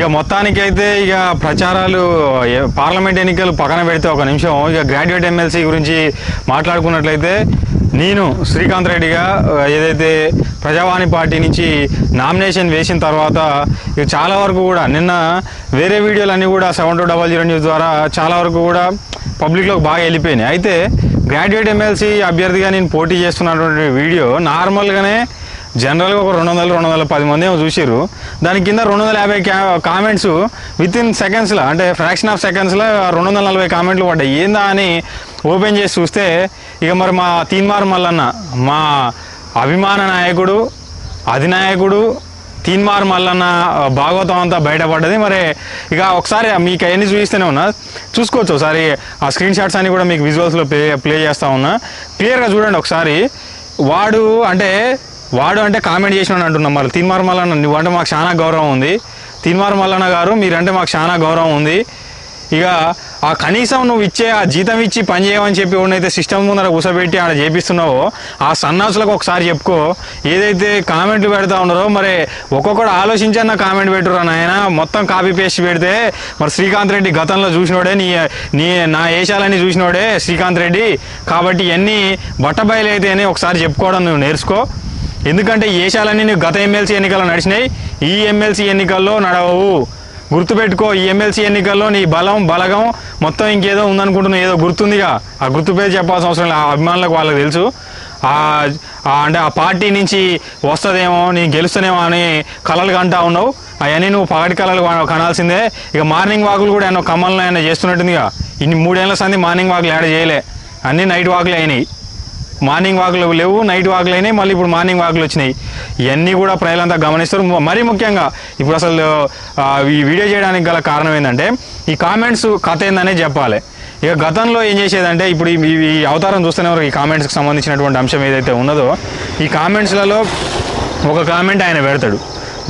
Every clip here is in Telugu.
ఇక మొత్తానికైతే ఇక ప్రచారాలు పార్లమెంట్ ఎన్నికలు పక్కన పెడితే ఒక నిమిషం. ఇక గ్రాడ్యుయేట్ ఎమ్మెల్సీ గురించి మాట్లాడుకున్నట్లయితే నేను శ్రీకాంత్ రెడ్డిగా ఏదైతే ప్రజావాణి పార్టీ నుంచి నామినేషన్ వేసిన తర్వాత ఇక చాలా వరకు కూడా నిన్న వేరే వీడియోలు అన్నీ కూడా seven two double zero news ద్వారా చాలా వరకు కూడా పబ్లిక్లోకి బాగా వెళ్ళిపోయినాయి. అయితే గ్రాడ్యుయేట్ ఎమ్మెల్సీ అభ్యర్థిగా నేను పోటీ చేస్తున్నటువంటి వీడియో నార్మల్గానే జనరల్గా ఒక రెండు వందలు రెండు వందల పది మంది ఏమో చూసారు దాని కింద రెండు వందల యాభై కామెంట్స్ విత్ ఇన్ సెకండ్స్లో అంటే ఫ్రాక్షన్ ఆఫ్ సెకండ్స్లో రెండు వందల నలభై కామెంట్లు పడ్డాయి. ఏందా అని ఓపెన్ చేసి చూస్తే ఇక మరి మా తీన్మార్ మల్లన్న మా అభిమాన నాయకుడు అధినాయకుడు తీన్మార్ మల్లన్న భాగవతం అంతా బయటపడ్డది. మరి ఇక ఒకసారి మీకు అవన్నీ చూపిస్తూనే ఉన్నా. చూసుకోవచ్చు ఒకసారి ఆ స్క్రీన్ షాట్స్ అన్ని కూడా మీకు విజువల్స్లో ప్లే ప్లే చేస్తూ ఉన్నా. క్లియర్గా చూడండి ఒకసారి. వాడు అంటే వాడు అంటే కామెంట్ చేసినాడు అంటున్నాం మరి. తీన్మార్ మల్లన్న నువ్వు అంటే మాకు చాలా గౌరవం ఉంది. తీన్మార్ మల్లన్న గారు మీరంటే మాకు చాలా గౌరవం ఉంది. ఇక ఆ కనీసం నువ్వు ఇచ్చే ఆ జీతం ఇచ్చి పని చేయమని చెప్పి ఉన్నైతే సిస్టమ్ ముందర కూసబెట్టి ఆడ చేపిస్తున్నావో ఆ సన్నాసులకు ఒకసారి చెప్పుకో. ఏదైతే కామెంట్లు పెడతా ఉన్నారో మరి ఒక్కొక్కడు ఆలోచించన్న కామెంట్ పెట్టురా నాయన. మొత్తం కాపీ పేస్ట్ పెడితే మరి శ్రీకాంత్ రెడ్డి గతంలో చూసినోడే నీ నీ నా వేషాలని చూసినోడే శ్రీకాంత్ రెడ్డి. కాబట్టి ఇవన్నీ బట్టబయలు అయితే అని ఒకసారి చెప్పుకోవడం నువ్వు నేర్చుకో. ఎందుకంటే ఏషాలన్నీ నీకు గత ఎమ్మెల్సీ ఎన్నికల్లో నడిచినాయి ఈ ఎమ్మెల్సీ ఎన్నికల్లో నడవవు. గుర్తుపెట్టుకో ఈ ఎమ్మెల్సీ ఎన్నికల్లో నీ బలం బలగం మొత్తం ఇంకేదో ఉందనుకుంటున్నావు ఏదో గుర్తుందిగా. ఆ గుర్తుపేరు చెప్పాల్సిన అవసరం లేదు. ఆ అభిమానులకు వాళ్ళకి తెలుసు. అంటే ఆ పార్టీ నుంచి వస్తుందేమో నేను గెలుస్తానేమో అని కలలు కంటా ఉన్నావు. అవన్నీ నువ్వు పగటి కళలు కనాల్సిందే. ఇక మార్నింగ్ వాకులు కూడా ఎన్నో కమ్మలను ఆయన చేస్తున్నట్టుందిగా. ఇన్ని మూడేళ్ళ సంది మార్నింగ్ వాకులు యాడ్ చేయలే. అన్నీ నైట్ వాకులు అయినాయి. మార్నింగ్ వాకులు లేవు నైట్ వాకులు అయినాయి మళ్ళీ ఇప్పుడు మార్నింగ్ వాకులు వచ్చినాయి. ఇవన్నీ కూడా ప్రజలంతా గమనిస్తారు. మరీ ముఖ్యంగా ఇప్పుడు అసలు ఈ వీడియో చేయడానికి గల కారణం ఏంటంటే ఈ కామెంట్స్ కథ ఏందనే చెప్పాలి. ఇక గతంలో ఏం చేసేదంటే ఇప్పుడు ఈ- అవతారం చూస్తూనే వరకు ఈ కామెంట్స్కి సంబంధించినటువంటి అంశం ఏదైతే ఉన్నదో ఈ కామెంట్స్లలో ఒక కామెంట్ ఆయన పెడతాడు.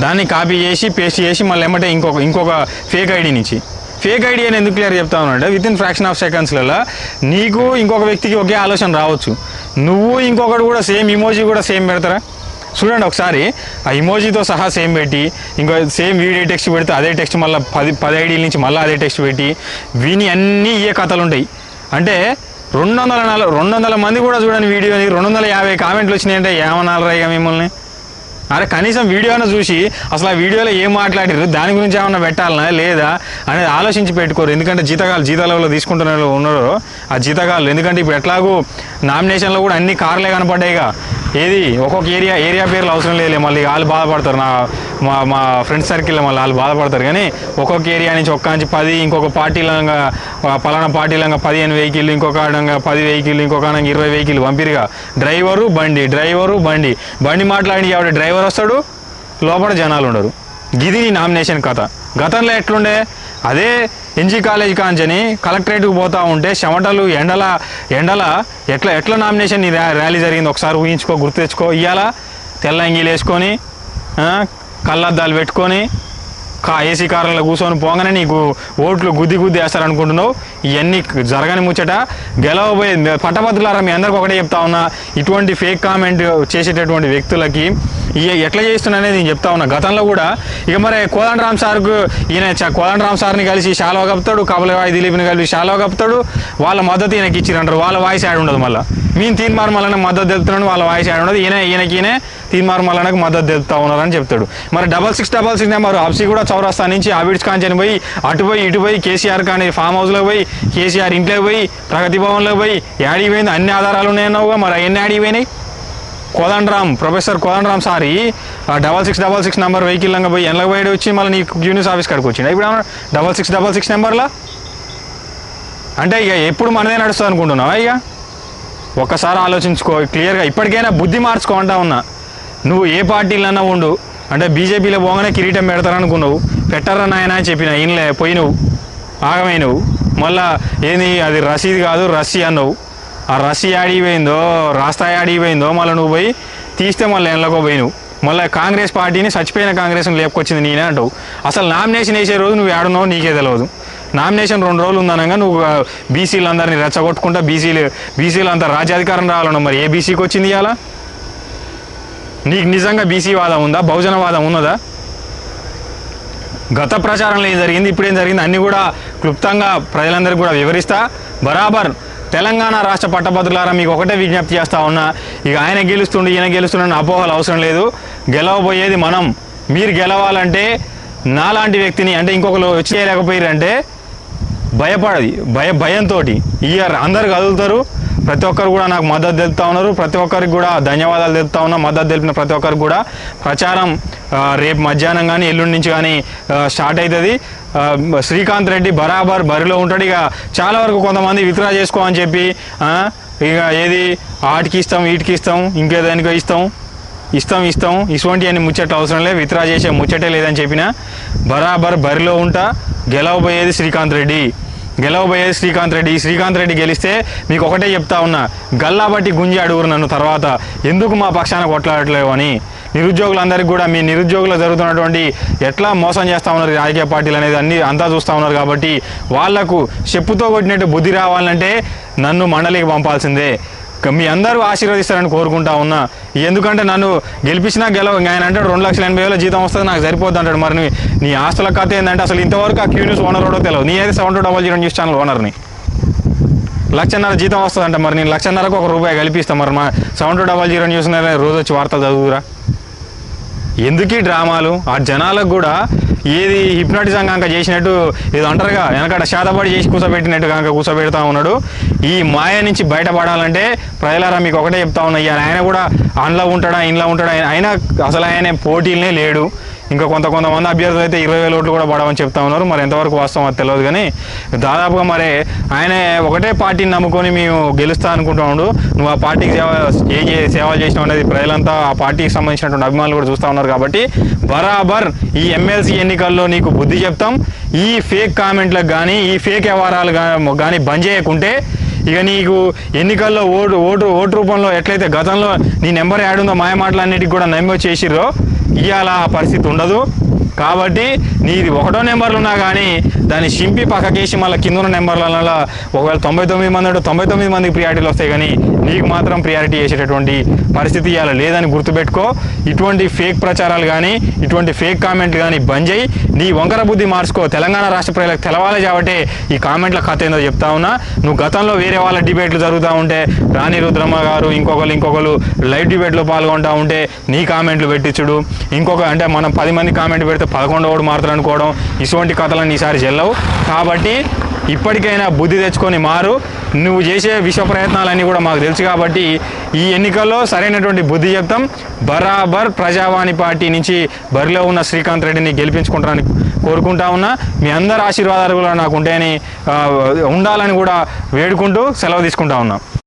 దాన్ని కాపీ చేసి పేస్ట్ చేసి మళ్ళీ ఏమంటే ఇంకొక ఇంకొక ఫేక్ ఐడి నుంచి. ఫేక్ ఐడి అని ఎందుకు క్లియర్ చెప్తా ఉన్నాడంటే విత్ ఇన్ ఫ్రాక్షన్ ఆఫ్ సెకండ్స్లలో నీకు ఇంకొక వ్యక్తికి ఒకే ఆలోచన రావచ్చు. నువ్వు ఇంకొకటి కూడా సేమ్ ఇమోజీ కూడా సేమ్ పెడతారా? చూడండి ఒకసారి ఆ ఇమోజీతో సహా సేమ్ పెట్టి ఇంకో సేమ్ వీడియో టెక్స్ట్ పెడితే అదే టెక్స్ట్ మళ్ళీ పది పది ఐడీల నుంచి మళ్ళీ అదే టెక్స్ట్ పెట్టి విని అన్నీ ఏ కథలు ఉంటాయి. అంటే రెండు వందల నల రెండు వందల మంది కూడా చూడండి వీడియోని రెండు వందల యాభై కామెంట్లు వచ్చినాయంటే ఏమనాలరా ఇక మిమ్మల్ని? అరే కనీసం వీడియోను చూసి అసలు ఆ వీడియోలో ఏం మాట్లాడారు దాని గురించి ఏమన్నా పెట్టాలనా? లేదా? అనేది ఆలోచించి పెట్టుకోరు. ఎందుకంటే జీతగాలు జీతాలలో తీసుకుంటున్న ఉన్నారో ఉన్నారు ఆ జీతగాలు ఎందుకంటే ఇప్పుడు ఎట్లాగూ నామినేషన్లో కూడా అన్ని కార్లే కనపడ్డాయిగా. ఏది? ఒక్కొక్క ఏరియా ఏరియా పేర్లు అవసరం లేదు మళ్ళీ వాళ్ళు బాధపడతారు. నా మా మా ఫ్రెండ్స్ సర్కిల్లో మళ్ళీ వాళ్ళు బాధపడతారు. కానీ ఒక్కొక్క ఏరియా నుంచి ఒక్క నుంచి పది ఇంకొక పార్టీలంగా పలానా పార్టీలంగా పదిహేను వెహికల్ ఇంకొక ఆడంగా పది వెహికల్ ఇంకొక ఆడంగా ఇరవై వెహికల్ పంపిరిగా. డ్రైవరు బండి. డ్రైవరు బండి. బండి మాట్లాడి ఆవిడ డ్రైవర్ వస్తాడు. లోపల జనాలు ఉండరు. గిది నామినేషన్ కథ. గతంలో ఎట్లుండే? అదే ఎన్జీ కాలేజ్ కాంచని కలెక్టరేట్కి పోతా ఉంటే చెమటలు ఎండల ఎండల ఎట్లా ఎట్లా నామినేషన్ నీ ర్యాలీ జరిగింది? ఒకసారి ఊహించుకో గుర్తు తెచ్చుకో. ఇవాళ తెల్ల అంగీలు వేసుకొని కళ్ళద్దాలు పెట్టుకొని కా ఏసీ కార్లో కూర్చొని పోగానే నీకు ఓట్లు గుద్ది గుద్ది వేస్తారనుకుంటున్నావు. ఇవన్నీ జరగని ముచ్చట. గెలవబోయే పట్టభద్రులారా మీ అందరికి ఒకటే చెప్తా ఉన్నా. ఇటువంటి ఫేక్ కామెంట్ చేసేటటువంటి వ్యక్తులకి ఇక ఎట్లా చేస్తున్నా అనేది నేను చెప్తా ఉన్నా. గతంలో కూడా ఇక మరి కోదండ రామ్ సార్కు ఈయన చ- కోదండ రామ్ సార్ని కలిసి శాలువ కప్తాడు కబలవాయి దిలీప్ని కలిసి శాలువ కప్తాడు వాళ్ళ మద్దతు ఈయనకి ఇచ్చిరంటారు. వాళ్ళ వాయిస్ యాడ్ ఉండదు మళ్ళీ. మేము తీన్మార్ మల్లన్న మద్దతు తెలుపుతున్నాడు వాళ్ళ వాయిస్ యాడ్ ఉండదు. ఈయన ఈయనకి ఈయనే తీన్మార్ మల్లన్నకు మద్దతు తెలుపుతా ఉన్నారని చెప్తాడు. మరి double six double six number ఆప్సీ కూడా చౌరస్తా నుంచి అబిడ్స్ కాంచని పోయి అటు పోయి ఇటు పోయి కేసీఆర్ కానీ ఫామ్ హౌస్లో పోయి కేసీఆర్ ఇంట్లోకి పోయి ప్రగతి భవన్లో పోయి యాడికి పోయింది అన్ని ఆధారాలు ఉన్నాయన్నావుగా మరి అవన్నీ యాడికి పోయినాయి? కోదండరామ్ ప్రొఫెసర్ కోదండరామ్ సారి double six double six number vehicle లంగా పోయి ఎండ్లకు పోయి వచ్చి మళ్ళీ నీకు యూనిస్ ఆఫీస్ కాడికి వచ్చింది ఇప్పుడు డబల్ సిక్స్ డబల్ సిక్స్ నెంబర్లా? అంటే ఇక ఎప్పుడు మనదే నడుస్తుంది అనుకుంటున్నావా ఇక? ఒక్కసారి ఆలోచించుకో క్లియర్గా ఇప్పటికైనా బుద్ధి మార్చుకోమంటా ఉన్నా. నువ్వు ఏ పార్టీలన్నా ఉండు అంటే బీజేపీలో పోగానే కిరీటం పెడతారనుకున్నావు. పెట్టరా నాయన అని చెప్పిన ఈయనలే పోయి నువ్వు. నువ్వు. మళ్ళా ఏంది అది రసీద్ కాదు రస్సీ అన్నావు. ఆ రస్సీ ఆడిపోయిందో రాస్తా ఆడిపోయిందో మళ్ళీ నువ్వు పోయి తీస్తే మళ్ళీ ఎండ్లకో పోయి నువ్వు మళ్ళీ కాంగ్రెస్ పార్టీని చచ్చిపోయిన కాంగ్రెస్ని లేపుకొచ్చింది నేనే అంటావు. అసలు నామినేషన్ వేసే రోజు నువ్వు ఆడున్నావు నీకే తెలియదు నామినేషన్ రెండు రోజులు ఉందనగా నువ్వు బీసీలు అందరినీ రెచ్చగొట్టుకుంటా బీసీలు బీసీలు అంతా రాజ్యాధికారం రావాలన్నా మరి. ఏ బీసీకి వచ్చింది ఇవాళ? నీకు నిజంగా బీసీ వాదం ఉందా? బహుజన వాదం ఉన్నదా? గత ప్రచారంలో ఏం జరిగింది ఇప్పుడు ఏం జరిగింది అన్ని కూడా క్లుప్తంగా ప్రజలందరికీ కూడా వివరిస్తా. బరాబర్ తెలంగాణ రాష్ట్ర పట్టభద్రులారా మీకు ఒకటే విజ్ఞప్తి చేస్తా ఉన్నా ఇక ఆయన గెలుస్తుండే ఈయన గెలుస్తుండని అపోహలు అవసరం లేదు. గెలవబోయేది మనం. మీరు గెలవాలంటే నాలాంటి వ్యక్తిని అంటే ఇంకొకరు వచ్చి చేయలేకపోయారంటే భయపడది భయ భయంతో ఇయర్ అందరు కదులుతారు ప్రతి ఒక్కరు కూడా నాకు మద్దతు తెలుపుతా ఉన్నారు. ప్రతి ఒక్కరికి కూడా ధన్యవాదాలు తెలుపుతా ఉన్నా. మద్దతు తెలిపిన ప్రతి ఒక్కరికి కూడా ప్రచారం రేపు మధ్యాహ్నం కానీ ఎల్లుండి నుంచి కానీ స్టార్ట్ అవుతుంది శ్రీకాంత్ రెడ్డి బరాబర్ బరిలో ఉంటాడు. ఇక చాలా వరకు కొంతమంది విత్డ్రా చేసుకో అని చెప్పి ఇక ఏది ఆటికి ఇస్తాం వీటికి ఇస్తాం ఇంకేదానికో ఇస్తాం. ఇస్తాం ఇస్తాం. ఇటువంటి అని ముచ్చట్లు అవసరం లేదు. విత్డ్రా చేసే ముచ్చటే లేదని చెప్పిన బరాబర్ బరిలో ఉంటా. గెలవబోయేది శ్రీకాంత్ రెడ్డి. గెలవబోయేది శ్రీకాంత్ రెడ్డి. శ్రీకాంత్ రెడ్డి గెలిస్తే మీకు ఒకటే చెప్తా ఉన్నా గల్లా బట్టి గుంజి అడుగురు నన్ను తర్వాత. ఎందుకు మా పక్షాన కొట్లాడట్లేవు అని? నిరుద్యోగులందరికీ కూడా మీ నిరుద్యోగులు జరుగుతున్నటువంటి ఎట్లా మోసం చేస్తా ఉన్నారు రాజకీయ పార్టీలు అనేది అన్ని అంతా చూస్తూ ఉన్నారు కాబట్టి వాళ్ళకు చెప్పుతో కొట్టినట్టు బుద్ధి రావాలంటే నన్ను మండలికి పంపాల్సిందే. మీ అందరూ ఆశీర్వదిస్తారని కోరుకుంటా ఉన్నా. ఎందుకంటే నన్ను గెలిపించినా గెలవ ఆయన అంటాడు రెండు లక్షల ఎనభై వేల జీతం వస్తుంది నాకు సరిపోద్ది అంటాడు. మరి నీ- నీ ఆస్తుల కథ ఏంటంటే అసలు ఇంతవరకు ఆ క్యూ న్యూస్ ఓనర్ కూడా తెలియదు నీ అయితే seven two double zero news channel ఓనర్ని. లక్షన్నర జీతం వస్తుందంట మరి నేను లక్షన్నరకు ఒక రూపాయి కల్పిస్తాను మరి మా seven two double zero news రోజు వచ్చి వార్తలు చదువురా ఎందుకు ఈ డ్రామాలు? ఆ జనాలకు కూడా ఏది హిప్నాటిజం కనుక చేసినట్టు ఏదో అంటారుగా వెనకడ శాతపడి చేసి కూసబెట్టినట్టు కనుక కూసబెడతా ఉన్నాడు. ఈ మాయ నుంచి బయటపడాలంటే ప్రజలారా మీకు ఒకటే చెప్తా ఉన్నాయి ఆయన కూడా అందులో ఉంటాడా ఇంట్లో ఉంటాడా ఆయన అసలు ఆయన పోటీలనే లేడు. ఇంకా కొంత కొంతమంది అభ్యర్థులు అయితే ఇరవై వేల ఓట్లు కూడా పడవని చెప్తా ఉన్నారు. మరి ఎంతవరకు వాస్తవం అది తెలియదు కానీ దాదాపుగా మరి ఆయన ఒకటే పార్టీని నమ్ముకొని మేము గెలుస్తా అనుకుంటున్నాడు నువ్వు ఆ పార్టీకి సేవ ఏ సేవలు చేసినావు అనేది ప్రజలంతా ఆ పార్టీకి సంబంధించినటువంటి అభిమానులు కూడా చూస్తూ ఉన్నారు కాబట్టి బరాబర్ ఈ ఎమ్మెల్సీ ఎన్నికల్లో నీకు బుద్ధి చెప్తాం. ఈ ఫేక్ కామెంట్లకు కానీ ఈ ఫేక్ వ్యవహారాలు కానీ బంద్ చేయకుంటే ఇక నీకు ఎన్నికల్లో ఓటు ఓటు ఓటు రూపంలో ఎట్లయితే గతంలో నీ నెంబర్ యాడ్ ఉందో మాయ మాటలన్నిటికి కూడా నమ్మి చేసిర్రో ఇవాళ ఆ పరిస్థితి ఉండదు. కాబట్టి నీది ఒకటో నెంబర్లు ఉన్నా కానీ దాన్ని చింపి పక్కకేసి మళ్ళీ కింద ఉన్న నెంబర్లలో ఒకవేళ తొంభై తొమ్మిది మంది ఉంటే తొంభై తొమ్మిది మందికి ప్రియారిటీలు వస్తాయి కానీ నీకు మాత్రం ప్రియారిటీ చేసేటటువంటి పరిస్థితి ఇవాళ లేదని గుర్తుపెట్టుకో. ఇటువంటి ఫేక్ ప్రచారాలు కానీ ఇటువంటి ఫేక్ కామెంట్లు కానీ బంద్ చేయి. నీ వంకర బుద్ధి మార్చుకో. తెలంగాణ రాష్ట్ర ప్రజలకు తెలవాలి కాబట్టి ఈ కామెంట్ల కథ ఏందో చెప్తా ఉన్నా. నువ్వు గతంలో వేరే వాళ్ళ డిబేట్లు జరుగుతూ ఉంటే రాణి రుద్రమ్మ గారు ఇంకొకరు ఇంకొకరు లైవ్ డిబేట్లో పాల్గొంటూ ఉంటే నీ కామెంట్లు పెట్టించుడు. ఇంకొక అంటే మనం పది మంది కామెంట్ పెడితే పదకొండవడు మారుతాడు అనుకోవడం ఇటువంటి కథలను ఈసారి చెల్లవు. కాబట్టి ఇప్పటికైనా బుద్ధి తెచ్చుకొని మారు. నువ్వు చేసే విష ప్రయత్నాలన్నీ కూడా మాకు తెలుసు కాబట్టి ఈ ఎన్నికల్లో సరైనటువంటి బుద్ధి చెప్తాం. బరాబర్ ప్రజావాణి పార్టీ నుంచి బరిలో ఉన్న శ్రీకాంత్ రెడ్డిని గెలిపించుకుంటారని కోరుకుంటా ఉన్నా. మీ అందరి ఆశీర్వాదాలు కూడా నాకు ఉంటాయని ఉండాలని కూడా వేడుకుంటూ సెలవు తీసుకుంటా ఉన్నా.